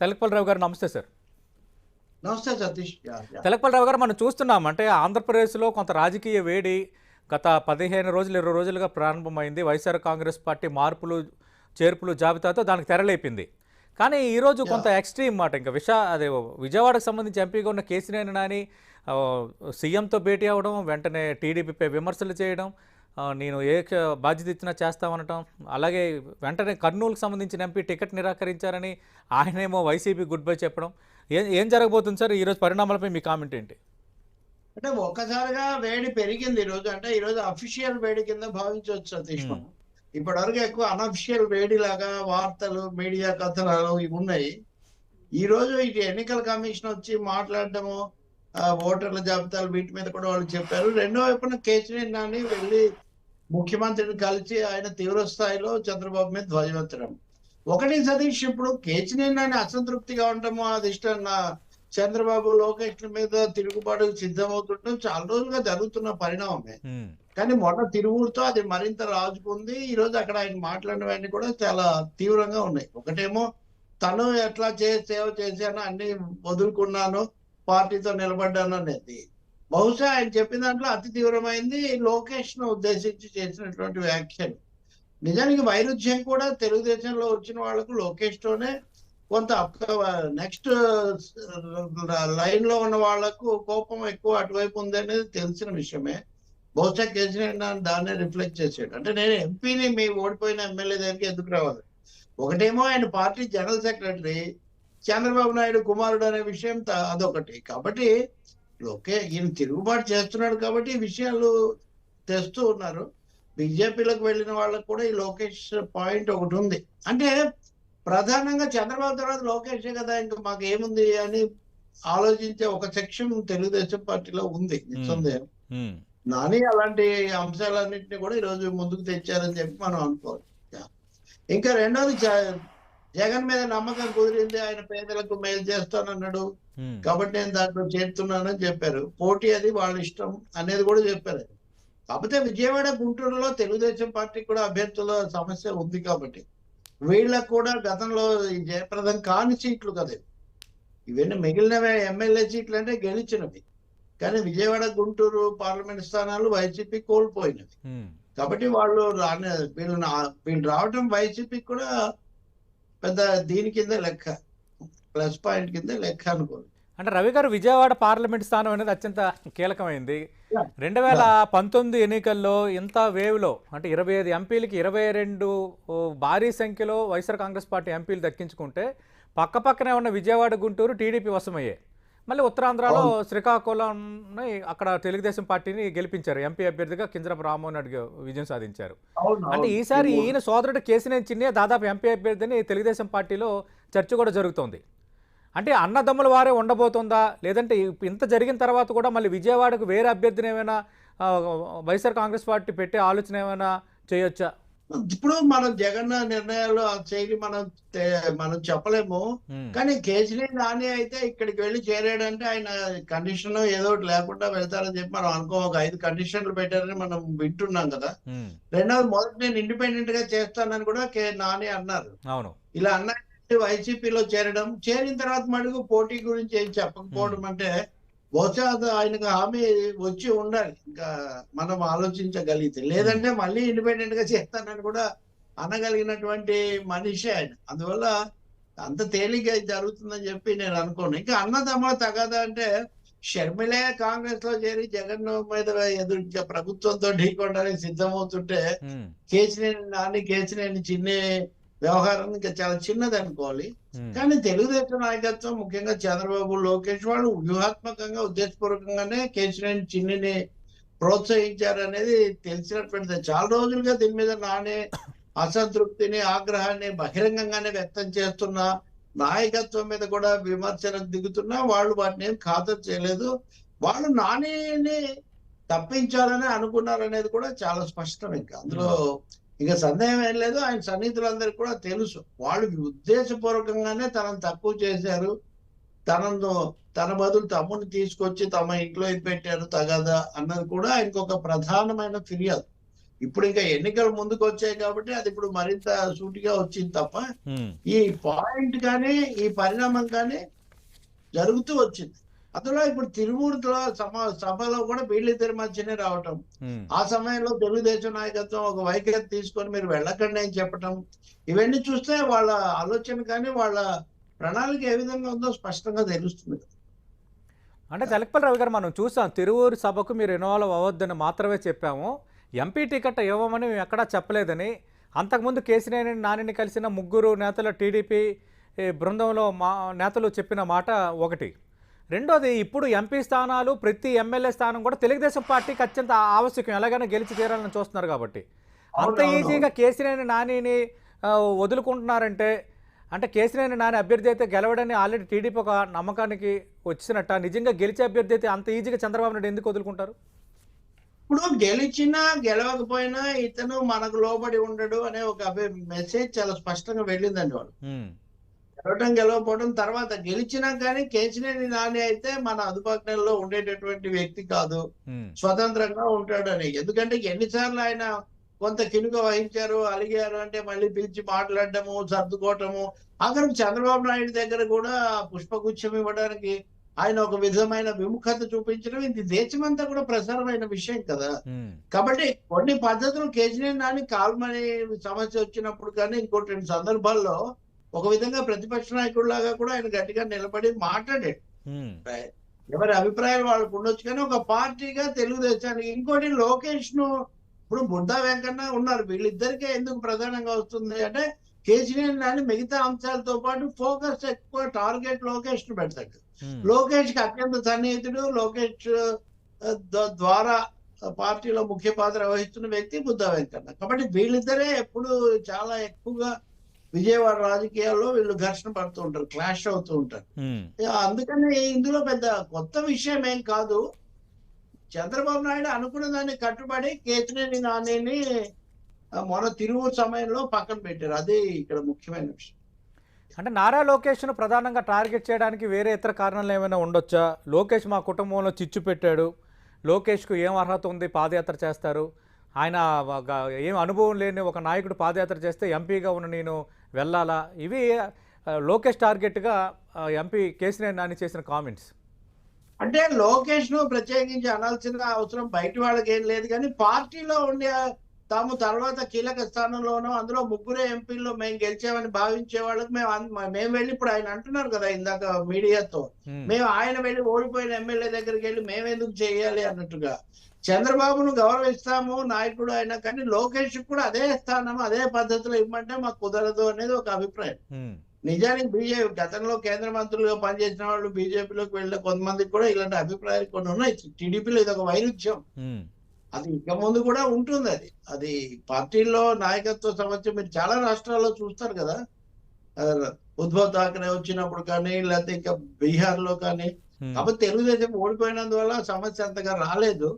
తెలకపల్లిరావు గారు నమస్తే సార్. నమస్తే సతీష్. తెలకపల్లిరావు గారు మనం చూస్తున్నాం అంటే ఆంధ్రప్రదేశ్లో కొంత రాజకీయ వేడి గత పదిహేను రోజులు ఇరవై రోజులుగా ప్రారంభమైంది. వైఎస్ఆర్ కాంగ్రెస్ పార్టీ మార్పులు చేర్పులు జాబితాతో దానికి తెరలేపింది. కానీ ఈరోజు కొంత ఎక్స్ట్రీమ్ మాట ఇంకా విశా అదే విజయవాడకు సంబంధించి ఎంపీగా ఉన్న కేసీనేని నాని సీఎంతో భేటీ అవ్వడం వెంటనే టీడీపీపై విమర్శలు చేయడం నేను ఏ బాధ్యత ఇచ్చినా చేస్తామనటం అలాగే వెంటనే కర్నూలుకు సంబంధించిన ఎంపీ టికెట్ నిరాకరించారని ఆయనేమో వైసీపీ గుడ్ బై చెప్పడం. ఏం ఏం జరగబోతుంది సార్? ఈరోజు పరిణామాలపై మీ కామెంట్ ఏంటి? అంటే ఒక్కసారిగా వేడి పెరిగింది ఈ రోజు అంటే ఈ రోజు అఫీషియల్ వేడి కింద భావించవచ్చు సతీష్ ఇప్పటి వరకు ఎక్కువ అనఫిషియల్ వేడి లాగా వార్తలు మీడియా కథనాలు ఇవి ఉన్నాయి. ఈ రోజు ఇటు ఎన్నికల కమిషన్ వచ్చి మాట్లాడటము ఓటర్ల జాబితాలు వీటి మీద కూడా వాళ్ళు చెప్పారు. రెండో వైపున కేసీఆర్ నాని వెళ్ళి ముఖ్యమంత్రిని కలిసి ఆయన తీవ్ర స్థాయిలో చంద్రబాబు మీద ధ్వజమెత్తడం. ఒకటి సతీష్ ఇప్పుడు కేసీఆర్ నాని అసంతృప్తిగా ఉండటము అది ఇష్టం నా చంద్రబాబు లోకేష్ మీద తిరుగుబాటు సిద్ధమవుతుండటం చాలా రోజులుగా జరుగుతున్న పరిణామమే. కానీ మొన్న తిరుగుడుతో అది మరింత రాజుకుంది. ఈ రోజు అక్కడ ఆయన మాట్లాడినవన్నీ కూడా చాలా తీవ్రంగా ఉన్నాయి. ఒకటేమో తను ఎట్లా చే సేవ చేశాను అన్ని వదులుకున్నాను పార్టీతో నిలబడ్డాను అనేది. బహుశా ఆయన చెప్పిన దాంట్లో అతి తీవ్రమైంది లోకేష్ను ఉద్దేశించి చేసినటువంటి వ్యాఖ్యలు. నిజానికి వైరుధ్యం కూడా తెలుగుదేశంలో వచ్చిన వాళ్ళకు లోకేష్ తోనే కొంత నెక్స్ట్ లైన్లో ఉన్న వాళ్ళకు కోపం ఎక్కువ అటువైపు ఉంది అనేది తెలిసిన విషయమే. బహుశా కేసీఆర్ దాన్నే రిఫ్లెక్ట్ చేసాడు. అంటే నేను ఎంపీని మీ ఓడిపోయిన ఎమ్మెల్యే దగ్గరికి ఎందుకు రావాలి? ఒకటేమో ఆయన party general secretary Chandrababu Naidu కుమారుడు అనే విషయం అదొకటి. కాబట్టి ఓకే ఈయన తిరుగుబాటు చేస్తున్నాడు కాబట్టి ఈ విషయాలు తెస్తూ ఉన్నారు. బీజేపీలోకి వెళ్ళిన వాళ్ళకు కూడా ఈ లోకేష్ పాయింట్ ఒకటి ఉంది. అంటే ప్రధానంగా చంద్రబాబు తర్వాత లోకేషే కదా ఇంకా మాకు ఏముంది అని ఆలోచించే ఒక సెక్షన్ తెలుగుదేశం పార్టీలో ఉంది నిస్సందేహం. నాని అలాంటి అంశాలన్నింటినీ కూడా ఈరోజు ముందుకు తెచ్చారని చెప్పి మనం అనుకోవాలి యా. ఇంకా రెండోది జగన్ మీద నమ్మకం కుదిరింది ఆయన పేదలకు మేలు చేస్తానన్నాడు. కాబట్టి నేను దాంట్లో చేరుతున్నానని చెప్పారు. పోటీ అది వాళ్ళ ఇష్టం అనేది కూడా చెప్పారు. కాకపోతే విజయవాడ గుంటూరులో తెలుగుదేశం పార్టీ కూడా అభ్యర్థుల సమస్య ఉంది కాబట్టి వీళ్ళకు కూడా గతంలో ఈ జయప్రదం కాని సీట్లు కదా. ఇవి. ఇవన్నీ మిగిలినవి ఎమ్మెల్యే సీట్లు అంటే గెలిచినవి. కానీ విజయవాడ గుంటూరు పార్లమెంట్ స్థానాలు వైసీపీ కోల్పోయినవి. కాబట్టి వాళ్ళు రాని వీళ్ళు వీళ్ళు రావటం వైసీపీకి కూడా పెద్ద దీని కింద లెక్క. ప్లస్ పాయింట్ కింద లెక్క అనుకోండి. అంటే రవి గారు విజయవాడ పార్లమెంట్ స్థానం అనేది అత్యంత కీలకమైంది. రెండు వేల పంతొమ్మిది ఎన్నికల్లో ఇంత వేవ్లో అంటే ఇరవై ఐదు ఎంపీలకి ఇరవై రెండు భారీ సంఖ్యలో వైఎస్ఆర్ కాంగ్రెస్ పార్టీ ఎంపీలు దక్కించుకుంటే పక్క పక్కనే ఉన్న విజయవాడ గుంటూరు టీడీపీ వశమయ్యాయి. మళ్ళీ ఉత్తరాంధ్రలో శ్రీకాకుళం అక్కడ తెలుగుదేశం పార్టీని గెలిపించారు. ఎంపీ అభ్యర్థిగా కింజరపు రామ్మోహన్ రెడ్డి విజయం సాధించారు. అంటే ఈసారి ఈయన సోదరుడు కేసినేని చిన్నే దాదాపు ఎంపీ అభ్యర్థిని తెలుగుదేశం పార్టీలో చర్చ కూడా జరుగుతోంది. అంటే అన్నదమ్ముల వారే ఉండబోతుందా? లేదంటే ఇంత జరిగిన తర్వాత కూడా మళ్ళీ విజయవాడకు వేరే అభ్యర్థిని ఏమైనా వైఎస్ఆర్ కాంగ్రెస్ పార్టీ పెట్టే ఆలోచన ఏమైనా చేయొచ్చా? ఇప్పుడు మనం జగన్ నిర్ణయాలు శైలి మనం మనం చెప్పలేము. కానీ కేసీఆర్ నాని అయితే ఇక్కడికి వెళ్ళి చేరాడంటే ఆయన కండిషన్ ఏదో ఒకటి లేకుండా వెళ్తారని చెప్పి మనం అనుకో ఒక ఐదు కండిషన్లు పెట్టారని మనం వింటున్నాం కదా. రెండవది మొదటి నేను ఇండిపెండెంట్గా చేస్తానని కూడా కే నాని అన్నారు. అవును. ఇలా అన్న వైసీపీలో చేరడం. చేరిన తర్వాత మటుకు పోటీ గురించి ఏం చెప్పకపోవడం అంటే బహుశా ఆయనకు హామీ వచ్చి ఉండాలి. ఇంకా మనం ఆలోచించగలిగితే. లేదంటే మళ్ళీ ఇండిపెండెంట్గా చేస్తానని కూడా అనగలిగినటువంటి మనిషి ఆయన. అందువల్ల అంత తేలిగ్గా జరుగుతుందని చెప్పి నేను అనుకోను. ఇంకా అన్నదమ్ముల తగదా అంటే షర్మిలే కాంగ్రెస్లో చేరి జగన్ మీద ఎదురు ప్రభుత్వంతో ఢీకొనడానికి సిద్ధమవుతుంటే కేసినేని నాని కేసినేని చిన్ని వ్యవహారం ఇంకా చాలా చిన్నది అనుకోవాలి కానీ తెలుగుదేశం నాయకత్వం ముఖ్యంగా చంద్రబాబు లోకేష్ వాళ్ళు వ్యూహాత్మకంగా ఉద్దేశపూర్వకంగానే కేసినేని చిన్నిని ప్రోత్సహించారు అనేది తెలిసినటువంటిది చాలా రోజులుగా దీని మీద నానే అసంతృప్తిని ఆగ్రహాన్ని బహిరంగంగానే వ్యక్తం చేస్తున్న నాయకత్వం మీద కూడా విమర్శలకు దిగుతున్నా వాళ్ళు వాటిని ఏం ఖాతరు చేయలేదు. వాళ్ళు నానిని తప్పించాలని అనుకున్నారనేది కూడా చాలా స్పష్టం ఇంకా. అందులో ఇక సందేహం ఏం లేదు. ఆయన సన్నిహితులందరికీ కూడా తెలుసు. వాళ్ళు ఉద్దేశపూర్వకంగానే తనను తక్కువ చేశారు. తనను తన బదులు తమ్ముని తీసుకొచ్చి తమ ఇంట్లో ఇది పెట్టారు తగదా అన్నది కూడా ఆయనకు ఒక ప్రధానమైన ఫిర్యాదు. ఇప్పుడు ఇంకా ఎన్నికలు ముందుకు వచ్చాయి కాబట్టి అది ఇప్పుడు మరింత సూటిగా వచ్చింది తప్ప ఈ పాయింట్ కానీ ఈ పరిణామం కానీ జరుగుతూ వచ్చింది. అందులో ఇప్పుడు తిరుమూర్తిలో సమ సభలో కూడా వీళ్ళిద్దరి మధ్యనే రావటం. ఆ సమయంలో తెలుగుదేశం నాయకత్వం ఒక వైఖరి తీసుకొని మీరు వెళ్ళకండి అని చెప్పటం. ఇవన్నీ చూస్తే వాళ్ళ ఆలోచన కానీ వాళ్ళ ప్రణాళిక ఏ విధంగా ఉందో స్పష్టంగా తెలుస్తుంది. అంటే తెలకపల్లి రవి గారు మనం చూసాం తిరువూరు సభకు మీరు ఇన్వాల్వ్ అవ్వద్దని మాత్రమే చెప్పాము. ఎంపీ టికెట్ ఇవ్వమని మేము ఎక్కడా చెప్పలేదని. అంతకుముందు కేసీనేని నానిని కలిసిన ముగ్గురు నేతల టీడీపీ బృందంలో మా నేతలు చెప్పిన మాట ఒకటి. రెండోది ఇప్పుడు ఎంపీ స్థానాలు ప్రతి ఎమ్మెల్యే స్థానం కూడా తెలుగుదేశం పార్టీకి అత్యంత ఆవశ్యకం. ఎలాగైనా గెలిచి తీరాలని చూస్తున్నారు కాబట్టి. అంత. ఈజీగా కేసీనేని నానిని వదులుకుంటున్నారంటే అంటే కేసీనేని నాని అభ్యర్థి అయితే గెలవడని ఆల్రెడీ టీడీపీ ఒక నమ్మకానికి వచ్చినట్ట. నిజంగా గెలిచే అభ్యర్థి అయితే అంత ఈజీగా చంద్రబాబు నాయుడు ఎందుకు వదులుకుంటారు? ఇప్పుడు గెలిచినా గెలవకపోయినా ఇతను మనకు లోబడి ఉండడు అనే ఒక మెసేజ్ చాలా స్పష్టంగా వెళ్ళిందండి వాళ్ళు. ఉమ్, గెలవడం గెలవకపోవడం తర్వాత గెలిచినా కానీ కేసినేని నాని అయితే మన అదుపాజ్ఞల్లో ఉండేటటువంటి వ్యక్తి కాదు. స్వతంత్రంగా ఉంటాడని. ఎందుకంటే ఎన్నిసార్లు ఆయన కొంత కినుక వహించారు అలిగారు అంటే మళ్ళీ పిలిచి మాట్లాడటము సర్దుకోవటము. ఆఖరికి చంద్రబాబు నాయుడు దగ్గర కూడా పుష్పగుచ్చం ఇవ్వడానికి ఆయన ఒక విధమైన విముఖత చూపించడం ఇది దేశమంతా కూడా ప్రసారమైన విషయం కదా. కాబట్టి కొన్ని పద్ధతులు కేసీఆర్ నాని కాల్మని సమస్య వచ్చినప్పుడు కానీ ఇంకోటి రెండు సందర్భాల్లో ఒక విధంగా ప్రతిపక్ష నాయకుడిలాగా కూడా ఆయన గట్టిగా నిలబడి మాట్లాడాడు. ఎవరి అభిప్రాయాలు వాళ్ళకు ఉండొచ్చు కానీ ఒక పార్టీగా తెలుగుదేశానికి ఇంకోటి లోకేష్ను ఇప్పుడు బుడ్డా వెంకన్న ఉన్నారు. వీళ్ళిద్దరికే ఎందుకు ప్రధానంగా వస్తుంది అంటే కేసీఆర్ నాని మిగతా అంశాలతో పాటు ఫోకస్ ఎక్కువ టార్గెట్ లోకేష్ను పెడతాడు. లోకేష్కి అత్యంత సన్నిహితుడు లోకేష్ ద్వారా పార్టీలో ముఖ్య పాత్ర వహిస్తున్న వ్యక్తి బుద్ధ వెంకన్న. కాబట్టి వీళ్ళిద్దరే ఎప్పుడు చాలా ఎక్కువగా విజయవాడ రాజకీయాల్లో వీళ్ళు ఘర్షణ పడుతూ ఉంటారు క్లాష్ అవుతూ ఉంటారు. అందుకని ఇందులో పెద్ద కొత్త విషయం ఏం కాదు. చంద్రబాబు నాయుడు అనుకున్న దాన్ని కట్టుబడి కేతినేని నానిని ఆ, మొన్న తిరుగు సమయంలో పక్కన పెట్టారు. అది ఇక్కడ ముఖ్యమైన విషయం. అంటే నారా లోకేష్ను ప్రధానంగా టార్గెట్ చేయడానికి వేరే ఇతర కారణాలు ఏమైనా ఉండొచ్చా? లోకేష్ మా కుటుంబంలో చిచ్చు పెట్టాడు. లోకేష్కు ఏం అర్హత ఉంది? పాదయాత్ర చేస్తారు. ఆయన ఏం అనుభవం లేని ఒక నాయకుడు పాదయాత్ర చేస్తే ఎంపీగా ఉన్న నేను వెళ్ళాలా? ఇవి లోకేష్ టార్గెట్గా ఎంపీ కేసీఆర్ నాని చేసిన కామెంట్స్. అంటే లోకేష్ను ప్రత్యేకించి అనాల్సిన అవసరం బయట వాళ్ళకి ఏం లేదు కానీ పార్టీలో ఉండే తాము తర్వాత కీలక స్థానంలోనూ అందులో ముగ్గురే ఎంపీల్లో మేము గెలిచామని భావించే వాళ్ళకి మేము మేము వెళ్ళి ఇప్పుడు ఆయన అంటున్నారు కదా ఇందాక మీడియాతో. మేము ఆయన వెళ్ళి ఓడిపోయిన ఎమ్మెల్యే దగ్గరికి వెళ్ళి మేము ఎందుకు చేయాలి అన్నట్టుగా. చంద్రబాబును గౌరవిస్తాము నాయకుడు అయినా కానీ లోకేష్ కూడా అదే స్థానం అదే పద్ధతిలో ఇవ్వమంటే మాకు కుదరదు అనేది ఒక అభిప్రాయం. నిజానికి బీజేపీ గతంలో కేంద్ర మంత్రులుగా పనిచేసిన వాళ్ళు బీజేపీలోకి వెళ్ళిన కొంతమందికి కూడా ఇలాంటి అభిప్రాయాలు కొన్ని ఉన్నాయి. టీడీపీలో ఇది ఒక వైరుధ్యం. అది ఇక ముందు కూడా ఉంటుంది అది. అది పార్టీల్లో నాయకత్వ సమస్య మీరు చాలా రాష్ట్రాల్లో చూస్తారు కదా. ఆ, ఉద్ధవ్ ఠాకరే వచ్చినప్పుడు కానీ లేకపోతే ఇంకా బీహార్లో కానీ కాబట్టి తెలుగుదేశం ఓడిపోయినందువల్ల సమస్య అంతగా రాలేదు.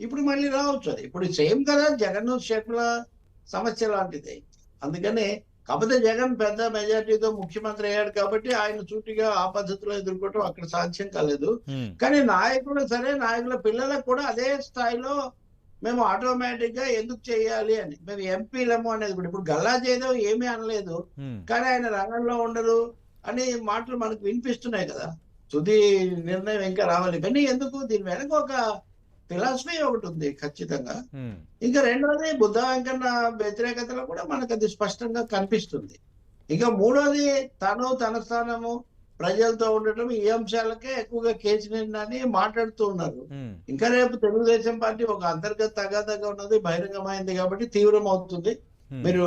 ఇప్పుడు మళ్ళీ రావచ్చు అది. ఇప్పుడు సేమ్ కదా జగన్ షర్మిల సమస్య లాంటిది. అందుకని కాకపోతే జగన్ పెద్ద మెజార్టీతో ముఖ్యమంత్రి అయ్యాడు కాబట్టి ఆయన సూటిగా ఆ పద్ధతిలో ఎదుర్కోవటం అక్కడ సాధ్యం కాలేదు. కానీ నాయకులు సరే నాయకుల పిల్లలకు కూడా అదే స్థాయిలో మేము ఆటోమేటిక్గా ఎందుకు చేయాలి అని. మేము ఎంపీలము అనేది కూడా. ఇప్పుడు గల్లా చేయదో ఏమీ అనలేదు. కానీ ఆయన రంగంలో ఉండరు అనే మాటలు మనకు వినిపిస్తున్నాయి కదా. తుది నిర్ణయం ఇంకా రావాలి. కానీ ఎందుకు? దీని వెనక ఒక ఫిలాసఫీ ఒకటి ఉంది ఖచ్చితంగా. ఇంకా రెండోది బుద్ధ వెంకన్న వ్యతిరేకతలో కూడా మనకు అది స్పష్టంగా కనిపిస్తుంది. ఇంకా మూడోది తను తన స్థానము ప్రజలతో ఉండటం ఈ అంశాలకే ఎక్కువగా కేసినేని మాట్లాడుతూ ఉన్నారు. ఇంకా రేపు తెలుగుదేశం పార్టీ ఒక అంతర్గత తగాదగా ఉన్నది బహిరంగమైంది కాబట్టి తీవ్రం అవుతుంది మీరు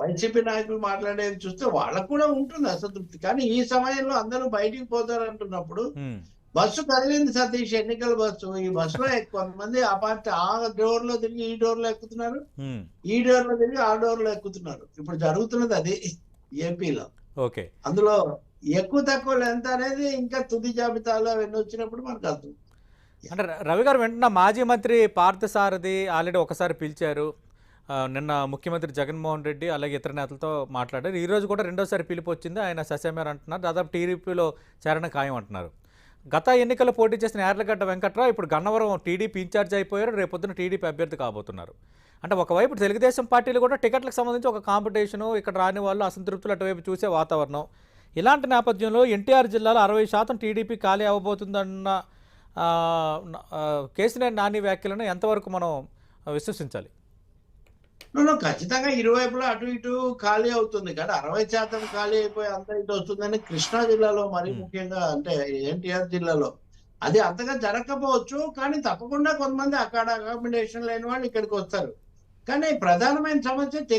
వైసీపీ నాయకులు మాట్లాడేది చూస్తే వాళ్ళకు కూడా ఉంటుంది అసంతృప్తి. కానీ ఈ సమయంలో అందరూ బయటికి పోతారు అంటున్నప్పుడు బస్సు కదిలింది సతీష్. ఎన్నికల బస్సు. ఈ బస్సులో కొంతమంది ఆ పార్టీ ఆ డోర్లో తిరిగి ఈ డోర్లో ఎక్కుతున్నారు ఈ డోర్లో తిరిగి ఆ డోర్లో ఎక్కుతున్నారు. ఇప్పుడు జరుగుతున్నది అది ఏపీలో. ఓకే. అందులో ఎక్కువ తక్కువ ఎంత అనేది ఇంకా తుది జాబితాలో అవన్నీ వచ్చినప్పుడు మనకు అర్థం. అంటే రవి గారు వెంటనే మాజీ మంత్రి పార్థసారథి ఆల్రెడీ ఒకసారి పిలిచారు. నిన్న ముఖ్యమంత్రి జగన్మోహన్ రెడ్డి అలాగే ఇతర నేతలతో మాట్లాడారు. ఈ రోజు కూడా రెండోసారి పిలుపు వచ్చింది. ఆయన ససేమేర్ అంటున్నారు. దాదాపు టీడీపీలో చేరణ ఖాయం అంటున్నారు. గత ఎన్నికల్లో పోటీ చేసిన యార్లగడ్డ వెంకట్రావు ఇప్పుడు గన్నవరం టీడీపీ ఇన్ఛార్జ్ అయిపోయారు. రేపొద్దున టీడీపీ అభ్యర్థి కాబోతున్నారు. అంటే ఒకవైపు తెలుగుదేశం పార్టీలు కూడా టికెట్లకు సంబంధించి ఒక కాంపిటీషను ఇక్కడ రాని వాళ్ళు అసంతృప్తులు అటువైపు చూసే వాతావరణం. ఇలాంటి నేపథ్యంలో ఎన్టీఆర్ జిల్లాలో అరవై శాతం టీడీపీ ఖాళీ అవ్వబోతుందన్న ఆ, నాని వ్యాఖ్యలను ఎంతవరకు మనం విశ్వసించాలి? నువ్వు ఖచ్చితంగా ఇరువైపులా అటు ఇటు ఖాళీ అవుతుంది. కానీ అరవై శాతం ఖాళీ అయిపోయి అంత ఇటు వస్తుందని కృష్ణా జిల్లాలో మరి Hmm. ముఖ్యంగా అంటే ఎన్టీఆర్ జిల్లాలో అది అంతగా జరగకపోవచ్చు. కానీ తప్పకుండా కొంతమంది అక్కడ అకామిడేషన్ లేని వాళ్ళు ఇక్కడికి వస్తారు. కానీ ప్రధానమైన సమస్య తెలుగు